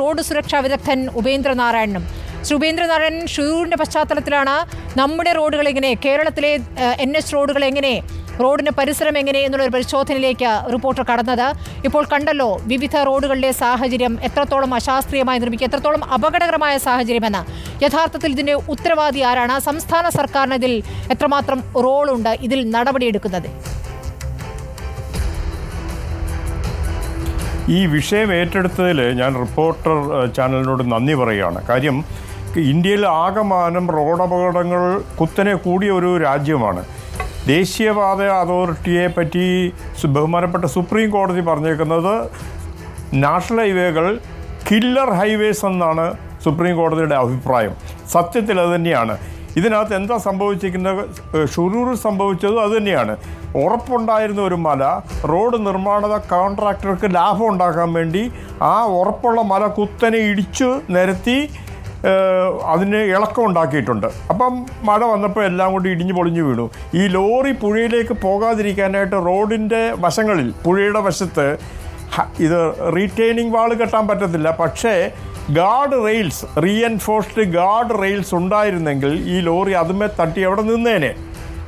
Road സുരക്ഷാ വിദഗ്ധൻ ഉപേന്ദ്രനാരായണനും. ശ്രീ ഉപേന്ദ്രനാരായണൻ ഷൂറിന്റെ പശ്ചാത്തലത്തിലാണ് നമ്മുടെ റോഡുകൾ എങ്ങനെ കേരളത്തിലെ എൻ എച്ച് റോഡുകൾ എങ്ങനെ റോഡിന്റെ പരിസരം എങ്ങനെ എന്നുള്ളൊരു പരിശോധനയിലേക്ക് റിപ്പോർട്ടർ കടന്നത്. ഇപ്പോൾ കണ്ടല്ലോ വിവിധ റോഡുകളിലെ സാഹചര്യം എത്രത്തോളം അശാസ്ത്രീയമായി നിർമ്മിക്കുക എത്രത്തോളം അപകടകരമായ സാഹചര്യമെന്ന്. യഥാർത്ഥത്തിൽ ഇതിന്റെ ഉത്തരവാദി ആരാണ്? സംസ്ഥാന സർക്കാരിന് ഇതിൽ എത്രമാത്രം റോളുണ്ട്? ഇതിൽ നടപടിയെടുക്കുന്നത്. ഈ വിഷയം ഏറ്റെടുത്തതിൽ ഞാൻ റിപ്പോർട്ടർ ചാനലിനോട് നന്ദി പറയുകയാണ്. കാര്യം ഇന്ത്യയിൽ ആകമാനം റോഡപകടങ്ങൾ കുത്തനെ കൂടിയ ഒരു രാജ്യമാണ്. ദേശീയപാത അതോറിറ്റിയെ പറ്റി ബഹുമാനപ്പെട്ട സുപ്രീം കോടതി പറഞ്ഞേക്കുന്നത് നാഷണൽ ഹൈവേകൾ കില്ലർ ഹൈവേസ് എന്നാണ് സുപ്രീം കോടതിയുടെ അഭിപ്രായം. സത്യത്തിൽ അത് തന്നെയാണ്. ഇതിനകത്ത് എന്താ സംഭവിച്ചിരിക്കുന്നത്? ഷുറൂറിൽ സംഭവിച്ചതും അത് തന്നെയാണ്. ഉറപ്പുണ്ടായിരുന്ന ഒരു മല റോഡ് നിർമ്മാണ കോൺട്രാക്ടർക്ക് ലാഭം ഉണ്ടാക്കാൻ വേണ്ടി ആ ഉറപ്പുള്ള മല കുത്തനെ ഇടിച്ചു നിരത്തി അതിന് ഇളക്കം ഉണ്ടാക്കിയിട്ടുണ്ട്. അപ്പം മഴ വന്നപ്പോൾ എല്ലാം കൂടി ഇടിഞ്ഞു പൊളിഞ്ഞു വീണു. ഈ ലോറി പുഴയിലേക്ക് പോകാതിരിക്കാനായിട്ട് റോഡിന്റെ വശങ്ങളിൽ പുഴയുടെ വശത്ത് ഇത് റീറ്റെയിനിങ് വാൾ കെട്ടാൻ പറ്റത്തില്ല. പക്ഷേ guard rails reinforced guard rails ഉണ്ടായിരുന്നെങ്കിൽ ഈ ലോറി അതുമേ തട്ടി അവിടെ നിന്നേനെ.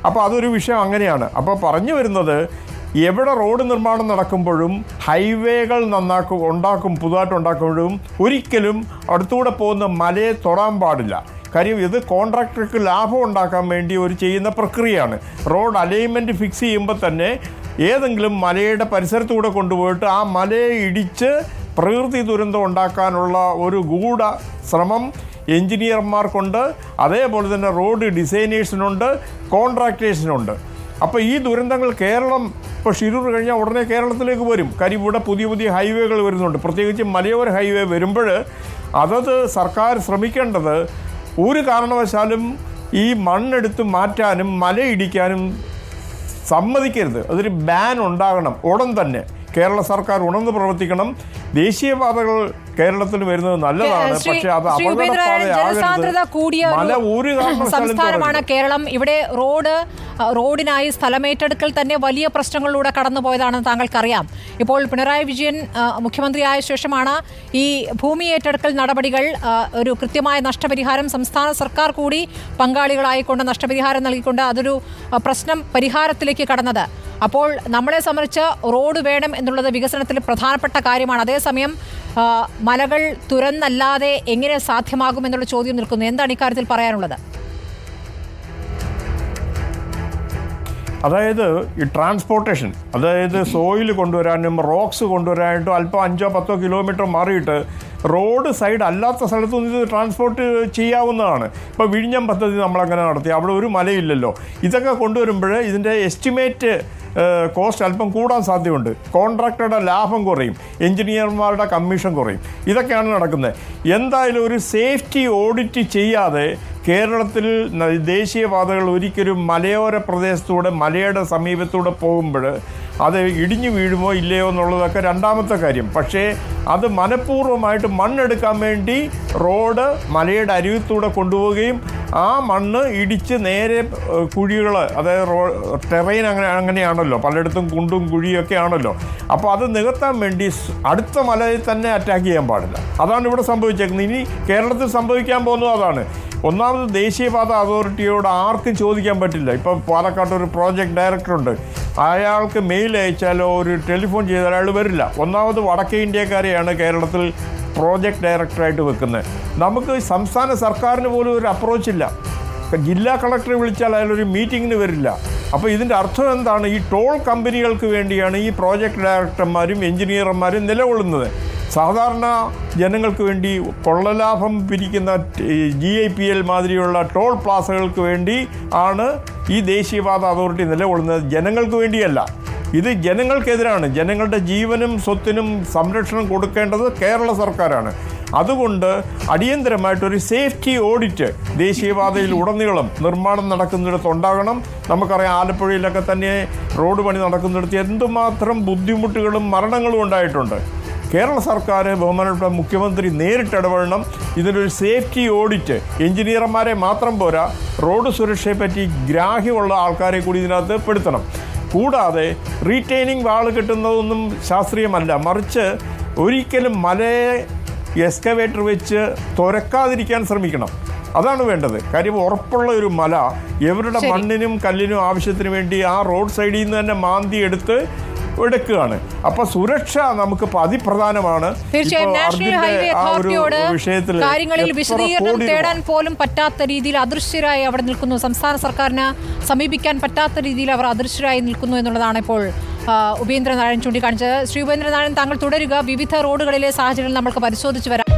അപ്പോൾ അതൊരു വിഷയം അങ്ങനെയാണ്. അപ്പോൾ പറഞ്ഞു വരുന്നത് എവിടെ റോഡ് നിർമ്മാണം നടക്കുമ്പോഴും ഹൈവേകൾ നന്നാക്കും ഉണ്ടാക്കും പുതുതായിട്ട് ഉണ്ടാക്കുമ്പോഴും ഒരിക്കലും അടുത്തൂടെ പോകുന്ന മലയെ തൊടാൻ പാടില്ല. കാര്യം ഇത് കോൺട്രാക്ടർക്ക് ലാഭം ഉണ്ടാക്കാൻ വേണ്ടി ഒരു ചെയ്യുന്ന പ്രക്രിയയാണ്. റോഡ് അലൈൻമെന്റ് ഫിക്സ് ചെയ്യുമ്പോൾ തന്നെ ഏതെങ്കിലും മലയുടെ പരിസരത്തൂടെ കൊണ്ടുപോയിട്ട് ആ മലയെ ഇടിച്ച് പ്രകൃതി ദുരന്തം ഉണ്ടാക്കാനുള്ള ഒരു ഗൂഢ ശ്രമം എഞ്ചിനീയർമാർക്കുണ്ട്. അതേപോലെ തന്നെ റോഡ് ഡിസൈനേഴ്സിനുണ്ട് കോൺട്രാക്ടേഴ്സിനുണ്ട്. അപ്പോൾ ഈ ദുരന്തങ്ങൾ കേരളം ഇപ്പോൾ ഷിരൂർ കഴിഞ്ഞാൽ ഉടനെ കേരളത്തിലേക്ക് വരും. കാര്യം ഇവിടെ പുതിയ പുതിയ ഹൈവേകൾ വരുന്നുണ്ട്. പ്രത്യേകിച്ച് മലയോര ഹൈവേ വരുമ്പോൾ അതത് സർക്കാർ ശ്രമിക്കേണ്ടത് ഒരു കാരണവശാലും ഈ മണ്ണെടുത്ത് മാറ്റാനും മലയിടിക്കാനും സമ്മതിക്കരുത്. അതൊരു ബാൻ ഉണ്ടാകണം. ഉടൻ തന്നെ. കേരള സർക്കാർ ഉണർന്ന് പ്രവർത്തിക്കണം. ദേശീയപാതകൾ കേരളത്തിൽ വരുന്നത് നല്ലതാണ്. പക്ഷേ അത് ജനസാന്ദ്രത കൂടിയ സംസ്ഥാനമാണ് കേരളം. ഇവിടെ റോഡ് റോഡിനായി സ്ഥലമേറ്റെടുക്കൽ തന്നെ വലിയ പ്രശ്നങ്ങളിലൂടെ കടന്നുപോയതാണെന്ന് താങ്കൾക്കറിയാം. ഇപ്പോൾ പിണറായി വിജയൻ മുഖ്യമന്ത്രിയായ ശേഷമാണ് ഈ ഭൂമി ഏറ്റെടുക്കൽ നടപടികൾ ഒരു കൃത്യമായ നഷ്ടപരിഹാരം സംസ്ഥാന സർക്കാർ കൂടി പങ്കാളികളായിക്കൊണ്ട് നഷ്ടപരിഹാരം നൽകിക്കൊണ്ട് അതൊരു പ്രശ്നം പരിഹാരത്തിലേക്ക് കടന്നത്. അപ്പോൾ നമ്മളെ സംബന്ധിച്ച് റോഡ് വേണം എന്നുള്ളത് വികസനത്തിൽ പ്രധാനപ്പെട്ട കാര്യമാണ്. അതേസമയം മലകൾ തുരന്നല്ലാതെ എങ്ങനെ സാധ്യമാകും എന്നുള്ള ചോദ്യം നിൽക്കുന്നു. എന്താണ് ഇക്കാര്യത്തിൽ പറയാനുള്ളത്? അതായത് ഈ ട്രാൻസ്പോർട്ടേഷൻ അതായത് സോയിൽ കൊണ്ടുവരാനും റോക്സ് കൊണ്ടുവരാനായിട്ടും അല്പം അഞ്ചോ പത്തോ കിലോമീറ്റർ മാറിയിട്ട് റോഡ് സൈഡ് അല്ലാത്ത സ്ഥലത്തു നിന്ന് ഇത് ട്രാൻസ്പോർട്ട് ചെയ്യാവുന്നതാണ്. ഇപ്പോൾ വിഴിഞ്ഞം പദ്ധതി നമ്മളങ്ങനെ നടത്തി അവിടെ ഒരു മലയില്ലല്ലോ. ഇതൊക്കെ കൊണ്ടുവരുമ്പോൾ ഇതിന്റെ എസ്റ്റിമേറ്റ് കോസ്റ്റ് അല്പം കൂടാൻ സാധ്യതയുണ്ട്. കോൺട്രാക്ടറുടെ ലാഭം കുറയും. എഞ്ചിനീയർമാരുടെ കമ്മീഷൻ കുറയും. ഇതൊക്കെയാണ് നടക്കുന്നത്. എന്തായാലും ഒരു സേഫ്റ്റി ഓഡിറ്റ് ചെയ്യാതെ കേരളത്തിൽ ദേശീയപാതകൾ ഒരിക്കലും മലയോര പ്രദേശത്തൂടെ മലയുടെ സമീപത്തൂടെ പോകുമ്പോൾ അത് ഇടിഞ്ഞു വീഴുമോ ഇല്ലയോ എന്നുള്ളതൊക്കെ രണ്ടാമത്തെ കാര്യം. പക്ഷേ അത് മനഃപൂർവമായിട്ട് മണ്ണെടുക്കാൻ വേണ്ടി റോഡ് മലയുടെ അരുവിത്തൂടെ കൊണ്ടുപോവുകയും ആ മണ്ണ് ഇടിച്ച് നേരെ കുഴികൾ അതായത് റോ ടെറൈൻ അങ്ങനെ അങ്ങനെയാണല്ലോ. പലയിടത്തും കുണ്ടും കുഴിയൊക്കെ ആണല്ലോ. അപ്പോൾ അത് നികത്താൻ വേണ്ടി അടുത്ത മലയിൽ തന്നെ അറ്റാക്ക് ചെയ്യാൻ പാടില്ല. അതാണ് ഇവിടെ സംഭവിച്ചേക്കുന്നത്. ഇനി കേരളത്തിൽ സംഭവിക്കാൻ പോകുന്നത് അതാണ്. ഒന്നാമത് ദേശീയപാത അതോറിറ്റിയോട് ആർക്കും ചോദിക്കാൻ പറ്റില്ല. ഇപ്പം പാലക്കാട്ട് ഒരു പ്രോജക്റ്റ് ഡയറക്ടറുണ്ട് അയാൾക്ക് മെയിൽ അയച്ചാലോ ഒരു ടെലിഫോൺ ചെയ്താലോ അയാൾ വരില്ല. ഒന്നാമത് വടക്കേ ഇന്ത്യക്കാരെയാണ് കേരളത്തിൽ പ്രോജക്റ്റ് ഡയറക്ടറായിട്ട് വെക്കുന്നത്. നമുക്ക് സംസ്ഥാന സർക്കാരിന് പോലും ഒരു അപ്രോച്ച് ഇല്ല. ജില്ലാ കളക്ടറെ വിളിച്ചാൽ അയാളൊരു മീറ്റിങ്ങിന് വരില്ല. അപ്പോൾ ഇതിന്റെ അർത്ഥം എന്താണ്? ഈ ടോൾ കമ്പനികൾക്ക് വേണ്ടിയാണ് ഈ പ്രോജക്റ്റ് ഡയറക്ടർമാരും എഞ്ചിനീയർമാരും നിലകൊള്ളുന്നത്. സാധാരണ ജനങ്ങൾക്ക് വേണ്ടി കൊള്ളലാഭം പിരിക്കുന്ന ജി ഐ പി എൽ മാതിരിയുള്ള ടോൾ പ്ലാസകൾക്ക് വേണ്ടി ആണ് ഈ ദേശീയപാത അതോറിറ്റി നിലകൊള്ളുന്നത്. ജനങ്ങൾക്ക് വേണ്ടിയല്ല. ഇത് ജനങ്ങൾക്കെതിരാണ്. ജനങ്ങളുടെ ജീവനും സ്വത്തിനും സംരക്ഷണം കൊടുക്കേണ്ടത് കേരള സർക്കാരാണ്. അതുകൊണ്ട് അടിയന്തരമായിട്ടൊരു സേഫ്റ്റി ഓഡിറ്റ് ദേശീയപാതയിൽ ഉടനീളം നിർമ്മാണം നടക്കുന്നിടത്ത് ഉണ്ടാകണം. നമുക്കറിയാം ആലപ്പുഴയിലൊക്കെ തന്നെ റോഡ് പണി നടക്കുന്നിടത്ത് എന്തുമാത്രം ബുദ്ധിമുട്ടുകളും മരണങ്ങളും ഉണ്ടായിട്ടുണ്ട്. കേരള സർക്കാർ ബഹുമാനപ്പെട്ട മുഖ്യമന്ത്രി നേരിട്ട് ഇടപെടണം. ഇതിനൊരു സേഫ്റ്റി ഓഡിറ്റ്. എഞ്ചിനീയർമാരെ മാത്രം പോരാ. റോഡ് സുരക്ഷയെപ്പറ്റി ഗ്രാഹ്യമുള്ള ആൾക്കാരെ കൂടി ഇതിനകത്ത് പെടുത്തണം. കൂടാതെ റീറ്റെയിനിങ് വാൾ കിട്ടുന്നതൊന്നും ശാസ്ത്രീയമല്ല. മറിച്ച് ഒരിക്കലും മലയെ എക്സ്കവേറ്റർ വെച്ച് തുരക്കാതിരിക്കാൻ ശ്രമിക്കണം. അതാണ് വേണ്ടത്. കാര്യം ഉറപ്പുള്ള ഒരു മല എവരുടെ മണ്ണിനും കല്ലിനും ആവശ്യത്തിന് വേണ്ടി ആ റോഡ് സൈഡിൽ നിന്ന് തന്നെ മാന്തി എടുത്ത് എടുക്കുകയാണ്. അപ്പൊ സുരക്ഷ നമുക്ക് അതിപ്രധാനമാണ്. തീർച്ചയായും ഇപ്പോ നാഷണൽ ഹൈവേ അതോറിറ്റിയോട് കാര്യങ്ങളിൽ വിശദീകരണം തേടാൻ പോലും പറ്റാത്ത രീതിയിൽ അദൃശ്യരായി അവിടെ നിൽക്കുന്നു. സംസ്ഥാന സർക്കാരിനെ സമീപിക്കാൻ പറ്റാത്ത രീതിയിൽ അവർ അദൃശ്യരായി നിൽക്കുന്നു എന്നുള്ളതാണ് ഇപ്പോൾ ഉപേന്ദ്രനാരായൺ ചൂണ്ടിക്കാണിച്ചത്. ശ്രീ ഉപേന്ദ്രനാരായൺ താങ്കൾ തുടരുക. വിവിധ റോഡുകളിലെ സാഹചര്യങ്ങൾ നമ്മൾക്ക് പരിശോധിച്ചു വരാം.